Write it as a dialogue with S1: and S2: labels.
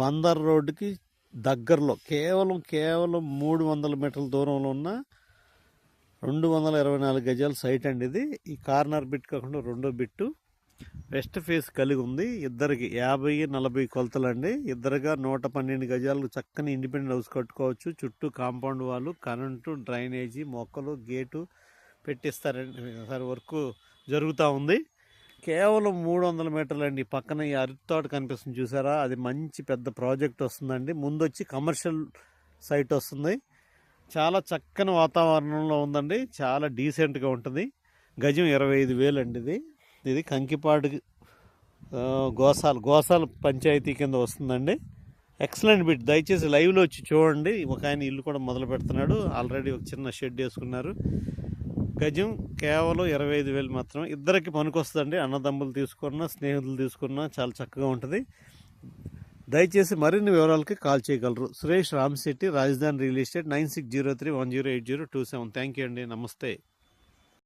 S1: బందర్ రోడ్డుకి దగ్గరలో కేవలం కేవలం మూడు వందల మీటర్ల దూరంలో ఉన్న రెండు వందల ఇరవై నాలుగు గజాల సైట్ అండి ఇది. ఈ కార్నర్ బిట్ కాకుండా రెండో బిట్టు. వెస్ట్ ఫేస్ కలిగి ఉంది. ఇద్దరికి యాభై నలభై కొలతలు అండి ఇద్దరుగా నూట పన్నెండు గజాలు చక్కని ఇండిపెండెంట్ హౌస్ కట్టుకోవచ్చు. చుట్టూ కాంపౌండ్ వాళ్ళు కరెంటు డ్రైనేజీ మొక్కలు గేటు పెట్టిస్తారండి సార్ వర్క్ జరుగుతూ ఉంది. కేవలం మూడు వందల మీటర్లు అండి పక్కన ఈ అరటి తోట కనిపిస్తుంది చూసారా? అది మంచి పెద్ద ప్రాజెక్ట్ వస్తుందండి. ముందు వచ్చి కమర్షియల్ సైట్ వస్తుంది. చాలా చక్కని వాతావరణంలో ఉందండి. చాలా డీసెంట్గా ఉంటుంది. గజం ఇరవై ఐదు వేలు అండి ఇది. ఇది కంకిపాడు గోసాల గోసాల పంచాయతీ కింద వస్తుందండి. Excellent bit. దయచేసి లైవ్లో వచ్చి చూడండి. ఒక ఆయన ఇల్లు కూడా మొదలు పెడుతున్నాడు ఆల్రెడీ ఒక చిన్న షెడ్ వేసుకున్నారు. గజం కేవలం ఇరవై ఐదు వేలు మాత్రమే. ఇద్దరికి పనికొస్తుందండి. అన్నదమ్ములు తీసుకున్నా స్నేహితులు తీసుకున్నా చాలా చక్కగా ఉంటుంది. దయచేసి మరిన్ని వివరాలకి కాల్ చేయగలరు. Suresh Ramshetti Rajadhani real estate nine six zero three one zero eight zero two seven. Thank you అండి. నమస్తే.